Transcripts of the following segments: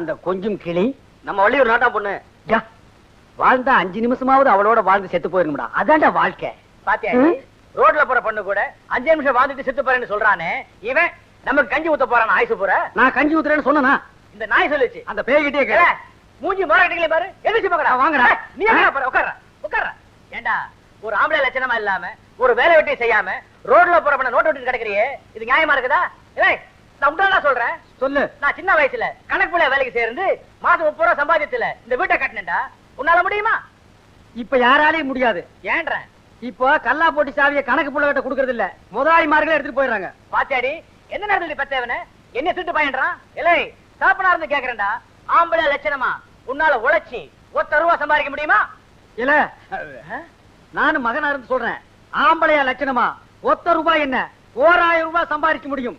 அந்த கொஞ்சம் கிளி. நம்ம வள்ளியூர் நாட்டா பொண்ணு. வாழ்ந்தா அஞ்சு நிமிஷமாவது அவளோட வாழ்ந்து செத்து போயிருங்கடா. அதான்டா வாழ்க்கை. பாத்தியா? ரோட்ல போற பொண்ணு கூட அஞ்சு நிமிஷம் வாழ்ந்துட்டு செத்து போறேன்னு சொல்றானே. இவன் நமக்கு கஞ்சி ஊத்த போறான் ஆயுசு போற நான் கஞ்சி ஊத்துறேன்னு சொன்னனா? இந்த நாய் சொல்லுச்சு. அந்த பேய்கிட்டே கேள. மூஞ்சி மோர கட்டிக்கல பாரு. எதிர்த்து பாக்கடா வாங்கடா. நீ எங்க பாரு உட்கார்ற உட்கார்ற. ஏண்டா ஒரு ஆம்பளை லட்சணமா இல்லாம ஒரு வேலை வெட்டி செய்யாம ரோட்ல போற பண்ண நோட்டு விட்டு கிடக்குறியே? இது நியாயமா இருக்குதா? ஏய் நான் உண்மைதான் சொல்றேன். சொல்லு. நான் சின்ன வயசுல கணக்கு பிள்ளை வேலைக்கு சேர்ந்து மாசம் முப்பது ரூபா சம்பாதிச்சல இந்த வீட்டை கட்டினேன்டா. உன்னால முடியுமா? இப்ப யாராலையும் முடியாது. ஏன்றேன் இப்போ கல்லா போட்டி சாவியை கணக்கு புள்ள கிட்ட கொடுக்கறது இல்ல. முதலாளிமார்களே எடுத்துட்டு போயிடுறாங்க. பாத்தியாடி எந்த நேரத்துல பெத்தவன என்ன திட்டு பயன்றான்? இல்லை சாப்பனா இருந்து கேக்குறேன்டா. ஆம்பளை லட்சணமா? உன்னால உழைச்சி ஒத்த ரூபா சம்பாதிக்க முடியுமா? இல்ல. நானும் மகனா இருந்து சொல்றேன். ஆம்பளையா லட்சணமா? ஒத்த ரூபாய் என்ன? ஓராயிரம் ரூபாய் சம்பாதிக்க முடியும்.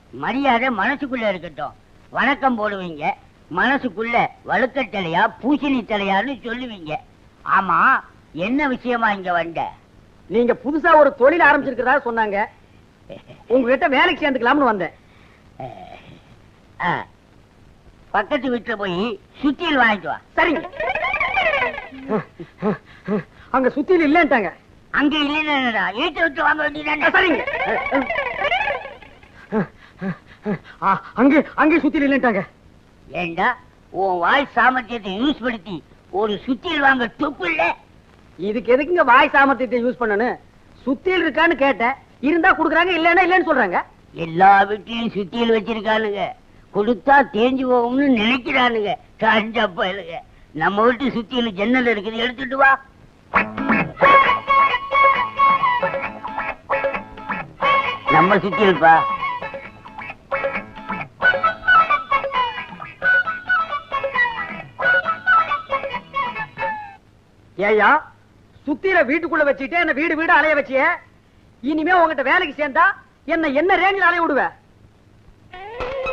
மரியாதை மனசுக்குள்ள இருக்கட்டும். வணக்கம் போடுவீங்க. மனசுக்குள்ள வழுக்கத்தலையா பூசணி தலையான்னு சொல்லுவீங்க. ஆமா என்ன விஷயமா இங்க வந்த? நீங்க புதுசா ஒரு தொழில் ஆரம்பிச்சிருக்கிறதா சொன்னாங்க. உங்ககிட்ட வேலைக்கு சேர்ந்துக்கலாம்னு வந்தேன். பக்கத்து வீட்டுல போய் சுத்தியல் வாங்கிட்டு வா. சரிங்க. அங்க சுத்தியில் இல்லன்ட்டாங்க. அங்க இல்லைன்னா ஏற்ற விட்டு வாங்க வேண்டியதானே சரிங்க. அங்கே அங்கே சுத்தியில் இல்லன்ட்டாங்க. ஏண்டா உன் வாய் சாமர்த்தியத்தை யூஸ் படுத்தி ஒரு சுத்தியல் வாங்க துப்பு இல்ல? இதுக்கு எதுக்குங்க வாய் சாமர்த்தியத்தை யூஸ் பண்ணனு? சுத்தியில் இருக்கான்னு கேட்டேன். இருந்தா குடுக்குறாங்க இல்லன்னா இல்லன்னு சொல்றாங்க. எல்லா வீட்லயும் சுத்தியல் வச்சிருக்கானுங்க. கொடுத்தா தேஞ்சு போகும்னு நினைக்கிறானுங்க. காஞ்ச பயலுங்க. நம்ம வீட்டு சுத்தியல் ஜன்னல் இருக்குது எடுத்துட்டு வா. நம்ம சுத்தியல்பா ஏயா சுத்தியில வீட்டுக்குள்ள வச்சுட்டு என்ன வீடு வீடு அலைய வச்சியே. இனிமே உங்ககிட்ட வேலைக்கு சேர்ந்தா என்ன என்ன ரேஞ்சில் அலைய விடுவ?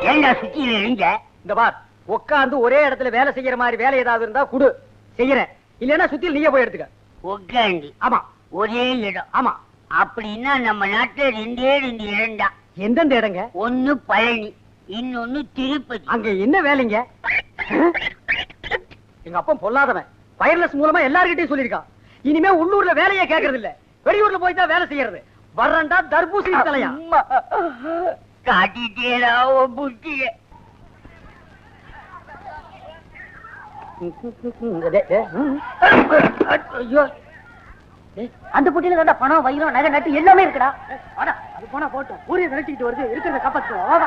ஏண்டா சுத்தியல் எரிஞ்ச இந்த பார் உட்காந்து ஒரே இடத்துல வேலை செய்யற மாதிரி வேலை ஏதாவது இருந்தா குடு. செய்யறேன். இல்லன்னா சுத்தியில் நீயே போய் எடுத்துக்க. உட்காந்து ஆமா. ஒரே இடம். ஆமா. அப்படின்னா நம்ம நாட்டுல ரெண்டே ரெண்டு எந்தெந்த இடங்க? ஒண்ணு பழனி இன்னொன்னு திருப்பதி. அங்க என்ன வேலைங்க? எங்க அப்பன் பொல்லாதவன். வயர்லெஸ் மூலமா எல்லார்கிட்டயும் சொல்லியிருக்கான் இனிமே உள்ளூர்ல வேலையே கேக்குறது இல்ல வெளியூர்ல போய் தான் வேலை செய்யறது. வர்றண்டா தர்பூசணி தலையா. காட்டிட்டேடா புத்திய. அந்த பொட்டியில தான்டா பணம் வைரம் நகை நட்டு எல்லாமே இருக்குடா. வாடா அது போனா போட்டும். ஊரே விரட்டிக்கிட்டு வருது. இருக்கிறத காப்பாத்துவோம்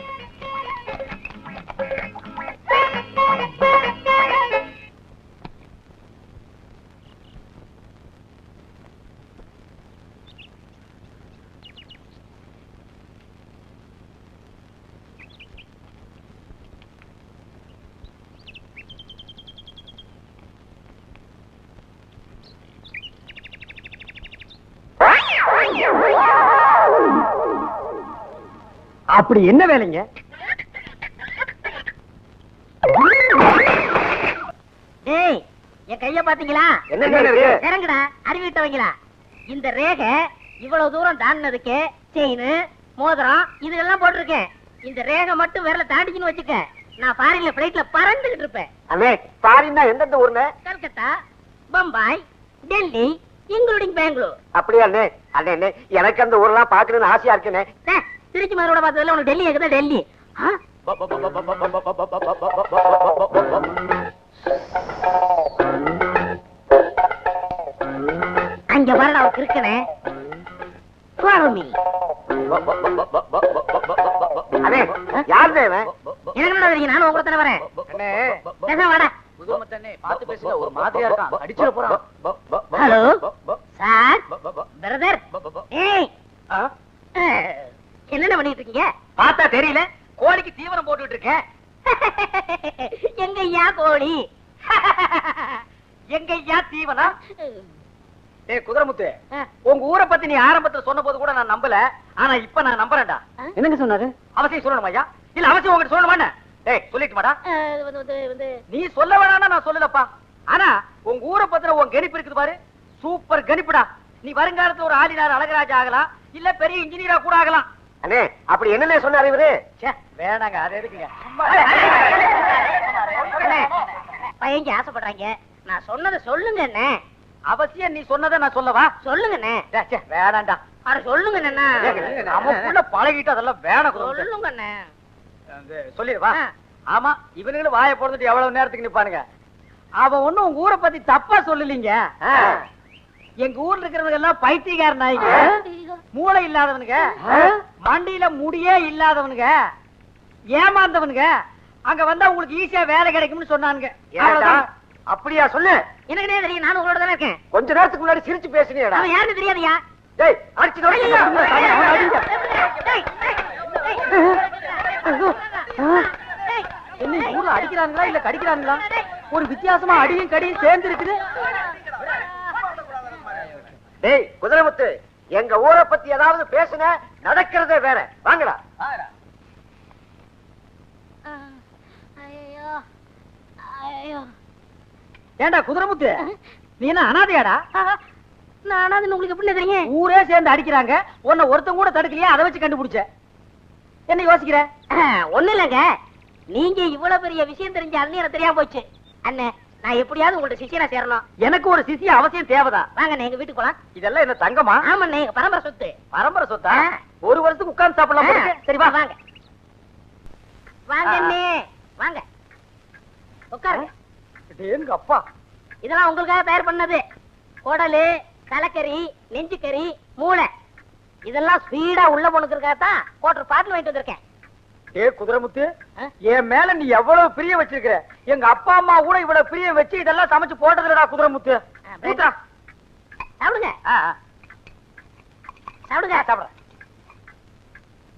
அப்படி என்ன வேலைங்க? டேய் என் கைய பாத்தீங்களா? இறங்குடா அறிவிட்டவங்களா இந்த ரேகை இவ்வளவு தூரம் தாண்டினதுக்கு செயின் மோதிரம் இதெல்லாம் போட்டிருக்கேன். இந்த ரேகை மட்டும் விரல தாண்டிச்சுன்னு வச்சுக்க நான் ஃபாரின்ல பிளைட்ல பறந்துகிட்டு இருப்பேன். அண்ணே பாரின்னா எந்தெந்த ஊர்னே கல்கத்தா பம்பாய் டெல்லி இன்க்ளூடிங் பெங்களூர். அப்படியா அண்ணே? அண்ணே எனக்கு அந்த ஊர்லாம் பாக்கணும்னு ஆசையா இருக்குண்ணே. திருச்சி மதுரோட பார்த்ததுல உனக்கு டெல்லி இருக்குதா? டெல்லி? அங்க அவருக்கு இருக்கனே யார் தேவன் எனக்கு தெரியும்? நானும் உங்களை தானே வரேன். அண்ணே. வாடா. போறான். ஹலோ? சார்? பிரதர் ஏய். என்னென்ன பண்ணிட்டு இருக்கீங்க? பார்த்தா தெரியல. கோழிக்கு தீவனம் போட்டுட்டு இருக்கேன். எங்க ஐயா கோழி? எங்க ஐயா தீவனம்? ஏ குதிரமுத்து உங்க ஊரை பத்தி நீ ஆரம்பத்துல சொன்ன போது கூட நான் நம்பல. ஆனா இப்ப நான் நம்புறேன்டா. என்னங்க சொன்னாரு? அவசியம் சொல்லணும் ஐயா? இல்ல அவசியம் உங்ககிட்ட சொல்லணுமா டேய் சொல்லிட்டுமாடா. நீ சொல்ல வேணாம்னா நான் சொல்லலப்பா. ஆனா உங்க ஊரை பத்தின உன் கணிப்பு இருக்குது பாரு. சூப்பர் கணிப்புடா. நீ வருங்காலத்துல ஒரு ஆளினார் அழகராஜா ஆகலாம். இல்ல பெரிய இன்ஜினியரா கூட ஆகலாம். அண்ணே அப்படி என்னண்ணே சொன்னாரு இவரு? வேணாங்க அது எதுக்குங்க பையங்க ஆசைப்படுறாங்க. நான் சொன்னதை சொல்லுங்க அண்ணே. அவசியம் நீ சொன்னதை நான் சொல்லவா? சொல்லுங்க அண்ணே. வேணாம்டா அட சொல்லுங்க அண்ணா நமக்குள்ள பழகிட்டு அதெல்லாம் வேணாம். சொல்லுங்க அண்ணே. சொல்லிடுவா. ஆமா இவனுங்களும் வாயை போடுறதுட்டு எவ்வளவு நேரத்துக்கு நிப்பானுங்க? அவன் ஒண்ணும் உங்க ஊரை பத்தி தப்பா சொல்லலீங்க. எங்க ஊர்ல இருக்கிறவங்க எல்லாம் பைத்தியக்கார நாய்ங்க. மூளை இல்லாதவனுங்க. மண்டியில முடியே இல்லாதவனுங்க. ஏமாந்தவனுங்க. அங்க வந்தா உங்களுக்கு ஈஸியா வேலை கிடைக்கும்னு சொன்னானுங்க. அப்படியா சொல்லு. எனக்கு தெரியும். நானும் உங்களோட தானே இருக்கேன். கொஞ்ச நேரத்துக்கு முன்னாடி சிரிச்சு பேசுனியடா. அவன் யாருன்னு தெரியாதுயா? டேய் அடிச்சு. என்ன ஊர்ல அடிக்கிறாங்களா இல்ல கடிக்கிறாங்களா? ஒரு வித்தியாசமா அடியும் கடியும் சேர்ந்து இருக்குது. டேய் குதிரைமுத்து எங்க ஊரை பத்தி ஏதாவது பேசுன நடக்கிறதே வேற. வாங்கடா. ஏண்டா குதிரமுத்து? நீ என்ன அனாதையாடா? நானாவது உங்களுக்கு எப்படி தெரியும்? ஊரே சேர்ந்து அடிக்கிறாங்க. உன்னை ஒருத்தன் கூட தடுக்கலையா? அதை வச்சு கண்டுபிடிச்ச. என்ன யோசிக்கிற? ஒண்ணு இல்லங்க. நீங்க இவ்வளவு பெரிய விஷயம் தெரிஞ்சாலும் எனக்கு தெரியாம போச்சு. அண்ணே நான் எப்படியாவது உங்கள்ட்ட சிஷியனா சேரணும். எனக்கு ஒரு சிசிய அவசியம் தேவைதான் வாங்க எங்க வீட்டுக்கு போலாம். இதெல்லாம் என்ன தங்கமா? ஆமாண்ணே எங்க பரம்பரை சொத்து. பரம்பரை சொத்தா. ஒரு வருஷத்துக்கு உட்கார்ந்து சாப்பிடலாம் போல இருக்கு. சரி வா வாங்க. வாங்க வாங்க. உட்காருங்க. அப்பா? இதெல்லாம் உங்களுக்காக தயார் பண்ணது. குடலு தலைக்கறி நெஞ்சுக்கறி மூளை. இதெல்லாம் ஸ்பீடா உள்ள போனுக்கிறதுக்காக தான் கோட்டர் பாட்டில் வாங்கிட்டு வந்திருக்கேன். ஏ குதிரமுத்து? என் மேல நீ எவ்வளவு பிரியம் வச்சிருக்கிற? எங்க அப்பா அம்மா கூட இவ்வளவு பிரியம் வச்சு இதெல்லாம் சமைச்சு போட்டதுலடா குதிரமுத்து. சாப்பிடுங்க. சாப்பிடுங்க. சாப்பிடுறேன்.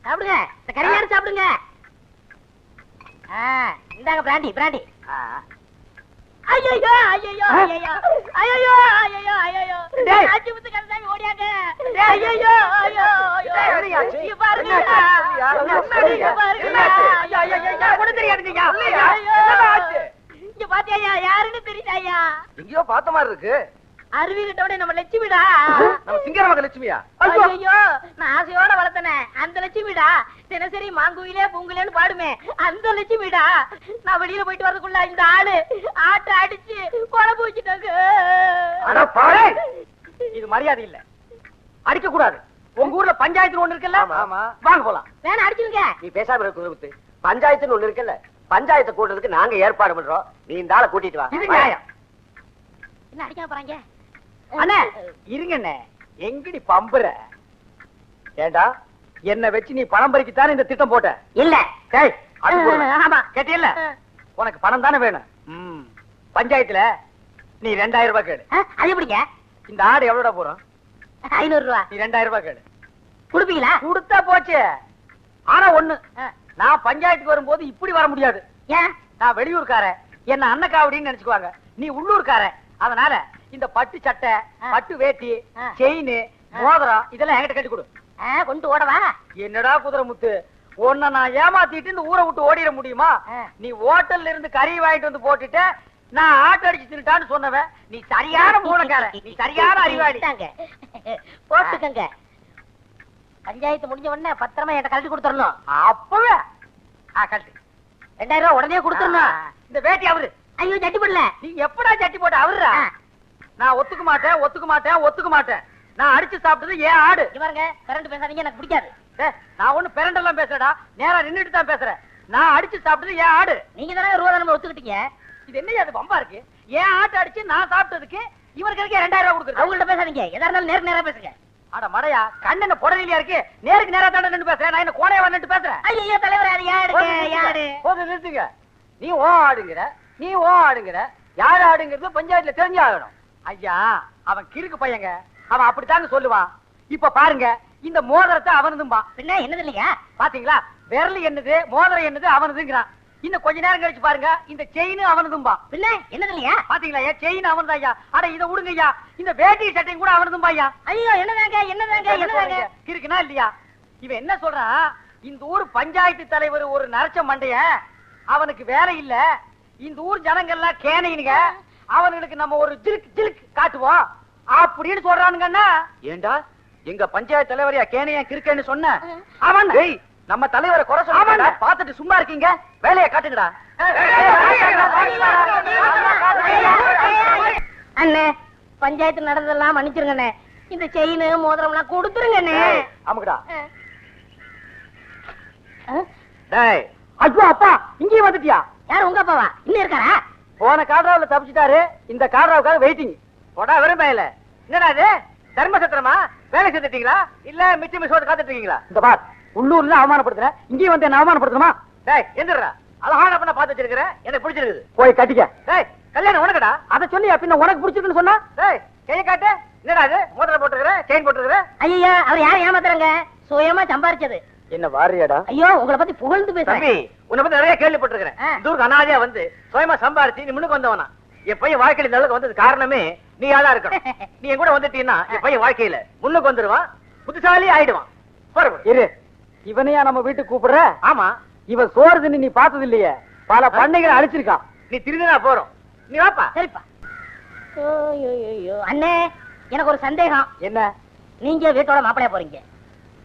சாப்பிடுங்க. கறியாரு சாப்பிடுங்க. இந்தாங்க பிராண்டி பிராண்டி. ஐயோ ஐயோ ஐயோ ஐயோ ஐயோ ஐயோ டேய். ஆச்சி முத்து ஓடியாங்க. ஐயோ ஐயோ? இங்க பாருங்க. இங்க பாருங்க? ஐயா, ஐயா, ஐயா, ஒண்ணும் தெரியாதுங்கய்யா. ஐயோ, ஐயோ. என்னடா ஆச்சு? இங்க பாத்தியா யாருன்னு தெரியுதாயா எங்கேயோ பார்த்த மாதிரி இருக்கு. அருவி கிட்டோட நம்ம லட்சுமிடா. நம்ம சிங்கர மக லட்சுமியா? ஐயோ. நான் ஆசையோட வளர்த்தனே. அந்த லட்சுமிடா தினசரி மாங்குயிலே பூங்குலேன்னு பாடுமே. அந்த லட்சுமிடா நான் வெளியில போயிட்டு வரதுக்குள்ள இந்த ஆளு ஆட்டை அடிச்சு குழம்பு வச்சுட்டாங்க இது மரியாதை இல்ல. அடிக்க கூடாது. உங்க ஊர்ல பஞ்சாயத்து ஒண்ணு இருக்குல்ல? ஆமா, ஆமா. வாங்க போலாம். வேணா அடிச்சுங்க நீ பேசாம இருக்க குதிரமுத்து பஞ்சாயத்துன்னு ஒண்ணு இருக்குல்ல? பஞ்சாயத்தை கூட்டுறதுக்கு நாங்க ஏற்பாடு பண்றோம். நீ இந்த ஆளை கூட்டிட்டு வா. இது நியாயம். என்ன அடிக்காம போறாங்க? அண்ணே இருங்க அண்ணே எங்கடி பம்புற? ஏண்டா என்ன வச்சு நீ பணம் பறிக்கத்தானே இந்த திட்டம் போட்ட? இல்ல. கேட்டியல்ல? உனக்கு பணம் தானே வேணும். பஞ்சாயத்துல நீ ரெண்டாயிரம் ரூபாய் கேடு அது எப்படிங்க? இந்த ஆடு எவ்வளவுடா போறோம் ஐநூறு ரூபா. நீ ரெண்டாயிரம் ரூபாய் கேடு கொடுப்பீங்களா? கொடுத்தா போச்சு. ஆனா ஒண்ணு. நான் பஞ்சாயத்துக்கு வரும்போது இப்படி வர முடியாது. ஏன்? நான் வெளியூர்காரன். என்ன அன்னக்காவடின்னு நினைச்சுக்குவாங்க. நீ உள்ளூர்காரன். அதனால இந்த பட்டு சட்டை. பட்டு வேட்டி. செயின். மோதிரம் இதெல்லாம் என்கிட்ட கட்டி கொடு. கொண்டு ஓடவா என்னடா குதிரை முத்து? உன்னை நான் ஏமாத்திட்டு இந்த ஊரை விட்டு ஓடிட முடியுமா. நீ ஹோட்டல்ல இருந்து கறி வாங்கிட்டு வந்து போட்டுட்ட நான் ஆட்டோ அடிச்சு திருட்டான்னு சொன்னவன் நீ சரியான மூலக்கார நீ சரியான அறிவாளி. போட்டுக்கங்க. பஞ்சாயத்து முடிஞ்ச உடனே பத்திரமா என்கிட்ட கழட்டி கொடுத்துடணும். அப்பவே. ஆ, கழட்டு. ரெண்டாயிரம் ரூபாய் உடனே கொடுத்துடணும். இந்த வேட்டி அவரு. ஐயோ சட்டி போடல. நீ எப்படா சட்டி போட்ட அவருடா. நான் ஒத்துக்க மாட்டேன் ஒத்துக்க மாட்டேன் ஒத்துக்க மாட்டேன். நான் அடிச்சு சாப்பிட்டது ஏன் ஆடு. இங்க பாருங்க கரண்ட் பேசாதீங்க எனக்கு பிடிக்காது. நான் ஒண்ணு பெரண்டெல்லாம் பேசுறடா நேரா நின்னுட்டு தான் பேசுறேன். நான் அடிச்சு சாப்பிட்டது ஏன் ஆடு. நீங்க தானே ரூபா தானே ஒத்துக்கிட்டீங்க? இது என்ன அது வம்பா இருக்கு? ஏன் ஆட்டை அடிச்சு நான் சாப்பிட்டதுக்கு இவருக்கு எதுக்கு ரெண்டாயிரம் ரூபாய் கொடுக்குறது அவங்கள்ட்ட பேசாதீங்க. எதா இருந்தாலும் நேருக்கு நேரா பேசுங்க. அட மடையா கண்ணன புடலியா இருக்கு? நேருக்கு நேரா தாண்ட நின்னு பேசுறேன். நான் என்ன கோணையா நின்று பேசுறேன்? ஐயோ தலைவர் அது யாருங்க யாரு? போது நிறுத்துங்க. நீ ஓ ஆடுங்கிற நீ ஓ ஆடுங்கிற. யார் ஆடுங்கிறது பஞ்சாயத்துல தெரிஞ்சு ஆகணும். ஐயா அவன் கிறுக்கு பையங்க. அவன் அப்படித்தாங்க சொல்லுவான் இப்ப பாருங்க இந்த மோதிரத்தை அவனதும்பா. பின்ன என்னது இல்லையா பாத்தீங்களா? விரல் என்னது மோதிரம் என்னது அவனதுங்கிறான். இன்னும் கொஞ்ச நேரம் கழிச்சு பாருங்க இந்த செயின் அவனதும்பா. பின்ன என்னது இல்லையா பாத்தீங்களா ஏன் செயின் அவன்தான் ஐயா. அட இத விடுங்க ஐயா. இந்த வேட்டி சட்டையும் கூட அவனதும்பா ஐயா. ஐயோ என்னதாங்க என்னதாங்க என்னதாங்க? இருக்குனா இல்லையா? இவன் என்ன சொல்றான் இந்த ஊர் பஞ்சாயத்து தலைவர் ஒரு நரச்ச மண்டைய. அவனுக்கு வேலை இல்ல. இந்த ஊர் ஜனங்கள்லாம் கேனைனுங்க அவனுக்கு நம்ம ஒரு ஜிலுக்கு ஜிலுக்கு காட்டுவோம் அப்படின்னு சொல்றானுங்கன்னா ஏண்டா எங்க பஞ்சாயத்து தலைவரையா கேனையா கிறுக்கன்னு சொன்ன அவன் டேய் நம்ம தலைவரை குறை சொல்ல பாத்துட்டு சும்மா இருக்கீங்க வேலையை காட்டுங்கடா அண்ணே பஞ்சாயத்து நடந்ததெல்லாம் மன்னிச்சிருங்கண்ணே இந்த செயின் மோதிரம் எல்லாம் கொடுத்துருங்கண்ணே ஆ? டேய் ஐயோ அப்பா இங்கேயும் வந்துட்டியா யார் உங்க அப்பாவா இன்னும் இருக்காரா போன காட்ராவுல தப்பிச்சிட்டாரு. இந்த காட்ராவுக்காக வெயிட்டிங் போடா வெறும் பயல. என்னடா இது? தர்ம சத்திரமா? வேலை செஞ்சுட்டீங்களா? இல்ல மிச்ச மிச்சோட காத்துட்டு இருக்கீங்களா இந்த பார் உள்ளூர்ல அவமானப்படுத்துறேன் இங்கேயும் வந்து என்ன அவமானப்படுத்தணுமா? டேய் எந்திரா அழகான பண்ண பார்த்து வச்சிருக்கிறேன் எனக்கு பிடிச்சிருக்குது. போய் கட்டிக்க. டேய் கல்யாணம் உனக்குடா. அதை சொல்லி பின்ன உனக்கு பிடிச்சிருக்குன்னு சொன்னா? டேய் கையை காட்டு. என்னடா இது? மோதிரம் போட்டுருக்கிற? செயின் போட்டுருக்கிற? ஐயா அவர் யார் ஏமாத்துறாங்க? சுயமா சம்பாரிச்சது. என்ன வாரியாடா? ஐயோ உங்களை பத்தி புகழ்ந்து பேசுறேன். தம்பி உன்னை பத்தி நிறைய கேள்விப்பட்டிருக்கிறேன். ஊருக்கு அனாதையா வந்து சுயமா சம்பாரிச்சு நீ முன்னுக்கு வந்தவனா. என் பையன் வாழ்க்கையில இந்த அளவுக்கு வந்தது காரணமே நீ ஆளா இருக்கணும். நீ என் கூட வந்துட்டீன்னா என் பையன் வாழ்க்கையில முன்னுக்கு வந்துருவான் புத்திசாலி ஆயிடுவான். இரு. இவனையா நம்ம வீட்டுக்கு கூப்பிடுற? ஆமா. இவன் சோறு நீ பார்த்தது இல்லையே. பல பண்ணைகளை அழிச்சிருக்கான். நீ திருந்தினா போறோம். நீ வாப்பா. சரிப்பா. அண்ணே எனக்கு ஒரு சந்தேகம். என்ன? நீங்க வீட்டோட மாப்பிளைய போறீங்க.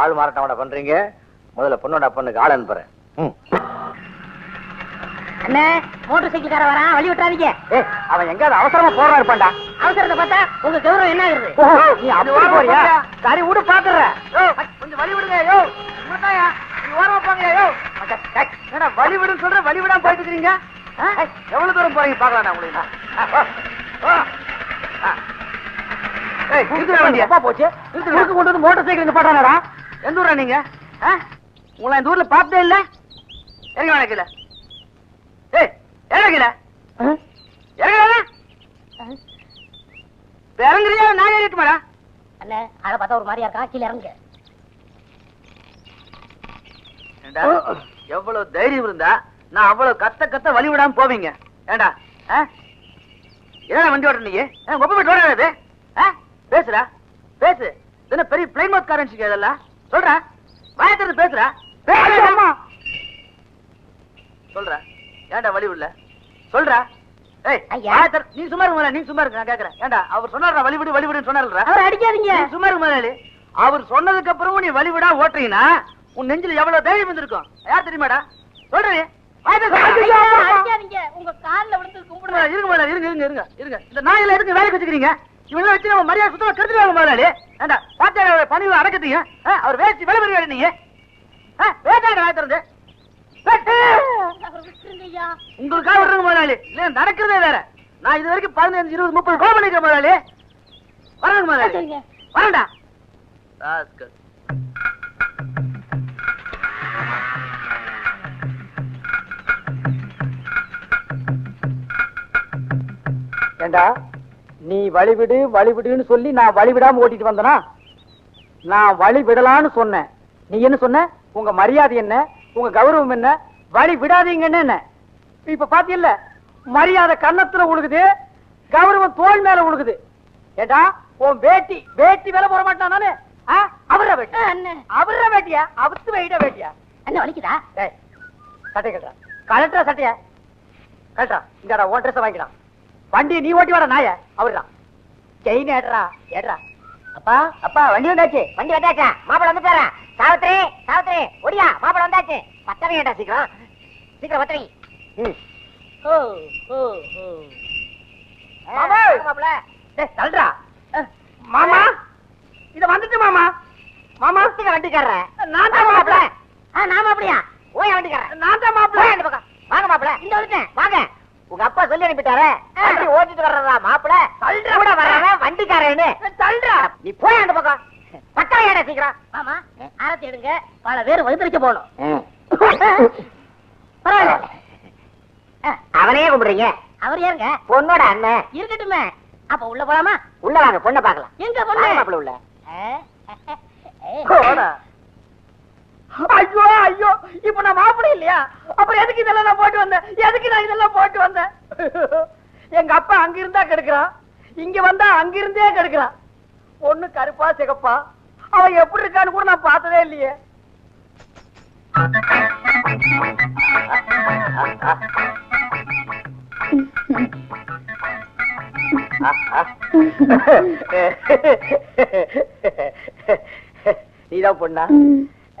ஆள் மாறாட்டம் பண்றீங்க. முதல்ல பொண்ணோட பொண்ணுக்கு ஆள் அனுப்புறேன். அண்ணே மோட்டர் சைக்கிள்கார வரான் வழி விட்டுறாதீங்க. ஏய் அவன் எங்கயாவது அவசரமா போறா இருப்பான்டா. அவசரத்தை பார்த்தா உங்க கௌரவம் என்ன ஆகுது நீ அப்படி போறியா? சரி விடு பாத்துறேன். கொஞ்சம் வழி விடுங்க யோ. உண்மைதாயா நீ ஓரமா போங்க யோ. என்னடா வழி விடுன்னு சொல்ற வழி விடாம போயிட்டு இருக்கீங்க? எவ்வளவு தூரம் போறீங்க பாக்கலாம் நான் உங்களுக்கு போச்சு? கொண்டு வந்து மோட்டார் சைக்கிள் இங்க பாட்டானடா எந்த ஊரா நீங்க? உங்களை இந்த ஊர்ல பார்த்ததே இல்ல. இறங்க வேணா கீழே ஏய் இறங்க கீழே இறங்க இறங்குறியா? நான் ஏறிட்டுமாடா அண்ணே அதை பார்த்தா ஒரு மாதிரியா இருக்கா? கீழே இறங்க. எவ்வளவு தைரியம் இருந்தா நான் அவ்வளவு கத்த கத்த வழி விடாம போவீங்க. ஏண்டா ஆ? என்னடா வண்டி ஓடுற நீ? ஒப்ப போயிட்டு ஓடாது பேசுடா பேசு. என்ன பெரிய பிளைன் மோத் கரன்சி இதெல்லாம்? சொல்றா? வாயத்திறது பேசுறா பேசு. சொல்றா. ஏண்டா வழி விடல? சொல்றா. நீ சும்மா இருக்க நீ சும்மா இருக்க கேக்குறேன். ஏண்டா அவர் சொன்னாரா வழி விடு வழி விடுன்னு சொன்னார்ல அவர் அடிக்காதீங்க. சும்மா இருக்க முதலாளி அவர் சொன்னதுக்கு அப்புறமும் நீ வழிவிடா ஓட்டுறீங்கன்னா உன் நெஞ்சில எவ்வளவு தைரியம் வந்திருக்கும் யார் தெரியுமாடா? சொல்றீ ஐயா, அடிக்காதீங்க. உங்க கால்ல விழுந்து கும்பிடுவேன் இருங்க முதலாளி இருங்க இருங்க இருங்க. இருங்க இந்த நாயில எதுக்கு வேலைக்கு வச்சுக்கிறீங்க? இவங்க வச்சு நம்ம மரியாதை சுத்தமா கெடுத்துருவாங்க முதலாளி. ஏண்டா பாத்தியா பணிவு அடக்கத்தீங்க ஆ, அவர் வேஸ்ட் விலை பெரிய நீங்க. வேட்டாங்க திறந்து. உங்களுக்காக விடுறங்க முதலாளி. இல்ல நடக்கிறதே வேற. நான் இது வரைக்கும் பதினஞ்சு இருபது முப்பது கோபம் பண்ணிருக்கேன் முதலாளி. வரங்க முதலாளி. சரிங்க. வரண்டா ஏண்டா? நீ வழிவிடு வழிவிடுன்னு சொல்லி நான் வழிவிடாம ஓட்டிட்டு வந்தனா? நான் வழி விடலான்னு சொன்னேன். நீ என்ன சொன்ன? உங்க மரியாதை என்ன? உங்க கௌரவம் என்ன? வழி விடாதீங்கன்னு என்ன? இப்ப பாத்தியல்ல மரியாதை கன்னத்துல உழுகுது கௌரவம் தோல் மேல உழுகுது. ஏண்டா உன் வேட்டி வேட்டி மேல போட மாட்டான் நானு? அவர வேட்டி. அவர வேட்டியா? அவுத்து வைட வேட்டியா? அண்ணன் வலிக்குதா? சட்டை கட்டுறா. கலட்டுறா சட்டைய. கட்டுறா இந்தாடா உன் ட்ரெஸ் வாங்கிக்கலாம் வண்டியை நீ ஓட்டி வர நாய. அவருதான். செயின் ஏடுறா ஏடுறா. அப்பா அப்பா வண்டி வந்தாச்சு. வண்டி வந்தாச்சா? மாப்பிள வந்துட்டாரா சாவித்ரி சாவித்ரி ஒடியா மாப்பிள வந்தாச்சு. பத்தவை ஏட்டா சீக்கிரம்? சீக்கிரம் பத்தவை ம். ஓ ஓ ஓ! மாப்பிள டேய் தள்ளுடா. மாமா? இத வந்துட்டு மாமா. மாமா? வண்டிக்காரர் நான் தான் மாப்பிள நான் மாப்பிளையா ஓய் வண்டிக்காரர் நான் தான் மாப்பிள வாங்க மாப்பிள இந்த வந்துட்டேன் வாங்க. உங்க அப்பா சொல்லி அனுப்பிட்டாரே. வண்டி ஓட்டிட்டு வர்றதா மாப்பிள? தள்ளுடா. கூட வர்றவன் வண்டிக்காரன்னு. தள்ளுடா. நீ போய் அந்த பக்கம். பக்கம் ஏடா சீக்கிரம். மாமா எடுங்க. பல பேர் வகுத்தரிக்க போகணும். பரவாயில்ல. அவனையே கும்பிடுறீங்க? அவர் யாருங்க? பொண்ணோட அண்ணன். இருக்கட்டுமே. அப்ப உள்ள போலாமா? உள்ள வாங்க பொண்ணை பார்க்கலாம். எங்க பொண்ணு? மாப்பிள உள்ள. ஐயோ ஐயோ இப்ப நான் மாப்பிள இல்லையா? அப்புறம் எதுக்கு இதெல்லாம் நான் போட்டு வந்தேன்? எதுக்கு நான் இதெல்லாம் போட்டு வந்தேன்? எங்க அப்பா அங்க இருந்தா கெடுக்கிறான். இங்க வந்தா அங்க இருந்தே கெடுக்கிறான். பொண்ணு கருப்பா சிகப்பா. அவன் எப்படி இருக்கான்னு கூட நான் பார்த்ததே இல்லையே. நீதான் பொண்ணா?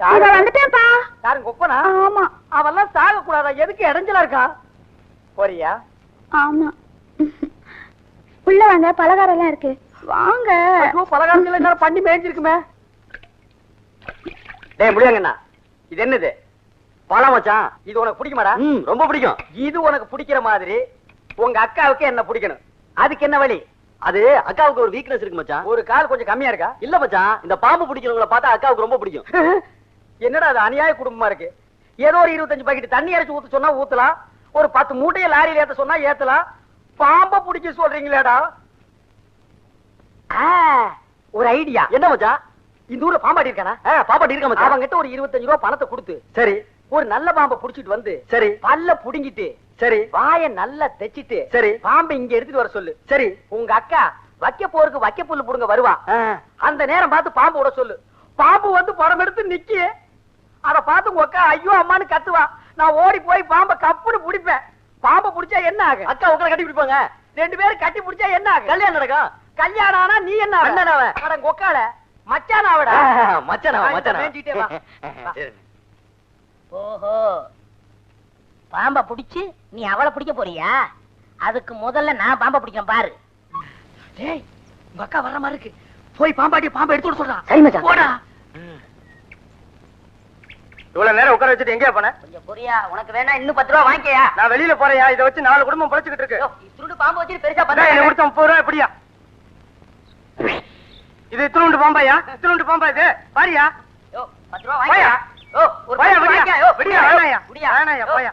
வந்துட்டேன்ப்பா. யாரும் கொப்பனா ஆமா. அவெல்லாம் சாக கூடாதா எதுக்கு இடைஞ்சலா இருக்கா? போறியா? ஆமா. உள்ள வாங்க பலகாரம் எல்லாம் இருக்கு. வாங்க. ஐயோ பலகாரங்கள் என்ன பண்ணி மேய்ஞ்சிருக்குமே. டேய் முடியாங்கண்ணா இது என்னது? பழம் மச்சான். இது உனக்கு பிடிக்குமாடா? ரொம்ப பிடிக்கும். இது உனக்கு பிடிக்கிற மாதிரி உங்க அக்காவுக்கு என்ன பிடிக்கணும்? அதுக்கு என்ன வழி அது அக்காவுக்கு ஒரு வீக்னஸ் இருக்கு மச்சான். ஒரு கால் கொஞ்சம் கம்மியா இருக்கா? இல்ல மச்சான். இந்த பாம்பு பிடிக்கிறவங்கள பார்த்தா அக்காவுக்கு ரொம்ப பிடிக்கும். என்னடா அது அநியாய குடும்பமா இருக்கு? ஏதோ ஒரு இருபத்தஞ்சு பாக்கெட் தண்ணி அரைச்சு ஊத்த சொன்னா ஊத்தலாம். ஒரு பத்து மூட்டையை லாரியில ஏத்த சொன்னா ஏத்தலாம். பாம்பை பிடிக்க சொல்றீங்களேடா. ஒரு ஐடியா. என்ன மச்சான்? இந்த ஊர்ல பாம்பாடி இருக்கானா? ஆ, பாப்பாட்டி இருக்க மச்சான். அவங்கிட்ட ஒரு இருபத்தஞ்சு ரூபா பணத்தை கொடுத்து சரி. ஒரு நல்ல பாம்பை புடிச்சிட்டு வந்து சரி. பல்ல புடுங்கிட்டு சரி. வாய நல்லா தைச்சிட்டு சரி. பாம்பை இங்க எடுத்துட்டு வர சொல்லு. சரி. உங்க அக்கா வைக்க போருக்கு வைக்க புல்லு புடுங்க வருவா. ஆ, அந்த நேரம் பார்த்து பாம்பு விட சொல்லு. பாம்பு வந்து படம் எடுத்து நிக்கி அத பார்த்து உங்க அக்கா ஐயோ அம்மான்னு கத்துவா. நான் ஓடி போய் பாம்பை கப்புன்னு பிடிப்பேன். பாம்பை பிடிச்சா என்ன ஆகும்? அக்கா உங்களை கட்டி பிடிப்பாங்க. ரெண்டு பேரும் கட்டி பிடிச்சா என்ன ஆகும்? கல்யாணம் நடக்கும். கல்யாணம் ஆனா நீ என்ன? அண்ணனாவ. அட கொக்கால மச்சான் ஆவடா. மச்சானா ஆ, மச்சானா மேய்ஞ்சிட்டே வா. வா. சரி. ஓஹோ. பாம்ப பிடிச்சு நீ அவளை பிடிக்க போறியா? அதுக்கு முதல்ல நான் பாம்ப பிடிக்கிறேன் பாரு. டேய் உங்க அக்கா வர்ற மாதிரி இருக்கு. போய் பாம்பாட்டி பாம்பை எடுத்து விட சொல்றான் சரி மச்சான். போடா. இவ்வளவு நேரம் உட்கார வச்சுட்டு எங்கேயா போன கொஞ்சம் பொரியா உனக்கு வேணா இன்னும் பத்து ரூபா வாங்கிக்கயா நான் வெளியில போறேயா இதை வச்சு நாலு குடும்பம் பொழைச்சுக்கிட்டு இருக்கு திருடு பாம்பு வச்சு பெருசா பண்ண கொடுத்த முப்பது ரூபாய் எப்படியா இது இத்தினுண்டு பாம்பாயா இத்தினுண்டு பாம்பா இது பாரியா பத்து ரூபா போயா. வாங்கிக்கயா யோ, ஒரு ரூபா விடியா. விடியா, வேணாயா. விடியா. வேணாயா. போயா.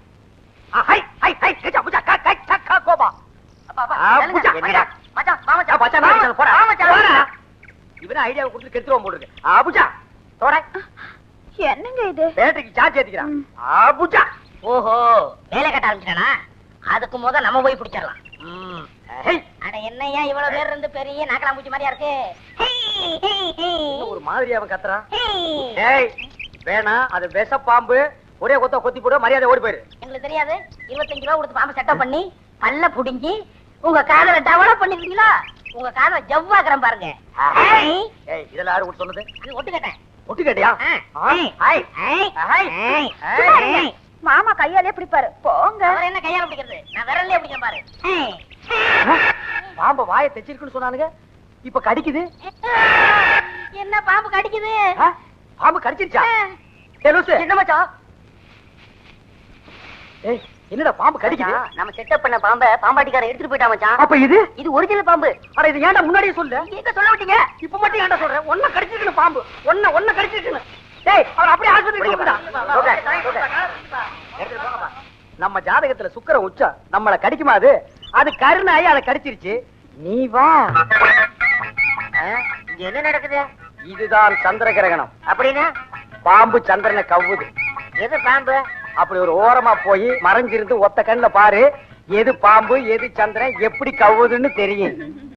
என்னங்க இது? பேட்டரிக்கு சார்ஜ் ஏத்திக்கிறான். அபுஜா ஓஹோ. வேலை கட்ட அதுக்கு முத நம்ம போய் பிடிச்சிடலாம். அட என்னய்யா இவ்வளவு பேர் இருந்து பெரிய நாக்கலாம்பூச்சி மாதிரியா இருக்கு? ஹே, ஹே, ஹே. என்ன ஒரு மாதிரி அவன் கத்துறான்? ஹே. ஏய் வேணாம் அது விஷ பாம்பு ஒரே கொத்த கொத்தி போட மரியாதை ஓடி போயிரு. எங்களுக்கு தெரியாது. இருபத்தஞ்சு ரூபா கொடுத்து பாம்பு செட்டப் பண்ணி பல்ல புடுங்கி உங்க காதல டெவலப் பண்ணிருக்கீங்களா? உங்க காதல ஜவ்வாக்குறேன் பாருங்க. இதெல்லாம் யாரு கூட சொன்னது? அது ஒட்டு கேட்டேன். கேட்டியா. மாமா கையாலே பிடிப்பாரு. போங்க. அவர் என்ன கையால பிடிக்கிறது? நான் விரல்லே பிடிக்கிறேன் பாரு. பாம்பு வாயை தைச்சிருக்குன்னு சொன்னானுங்க. இப்ப கடிக்குது. என்ன பாம்பு கடிக்குது? பாம்பு கடிச்சிருச்சா? என்ன மச்சான்? என்னடா பாம்பு கடிக்குது? நம்ம செட்டப் பண்ண பாம்ப பாம்பாட்டிக்காரன் எடுத்துட்டு போயிட்டான் மச்சான். அப்ப இது? இது ஒரிஜினல் பாம்பு. அட இது ஏன்டா முன்னாடியே சொல்லு? எங்க சொல்ல விட்டீங்க? இப்ப மட்டும் ஏன்டா சொல்றேன் ஒன்ன கடிச்சிருக்கணும் பாம்பு. ஒன்ன ஒன்ன கடிச்சிருக்கணும் டேய் அவர் அப்படியே ஆஸ்பத்திரிக்கு. நம்ம ஜாதகத்துல சுக்கர உச்சம். நம்மள கடிக்குமா அது? அது கருணாயி அதை கடிச்சிருச்சு. நீ வா. இங்க என்ன நடக்குது? இதுதான் சந்திர கிரகணம் அப்படின்னா? பாம்பு சந்திரனை கவ்வுது. எது பாம்பு? அப்படி ஒரு ஓரமா போய் மறைஞ்சிருந்து ஒத்த கண்ணுல பாரு. எது பாம்பு எது சந்திரன் எப்படி கவுதுன்னு தெரியும்.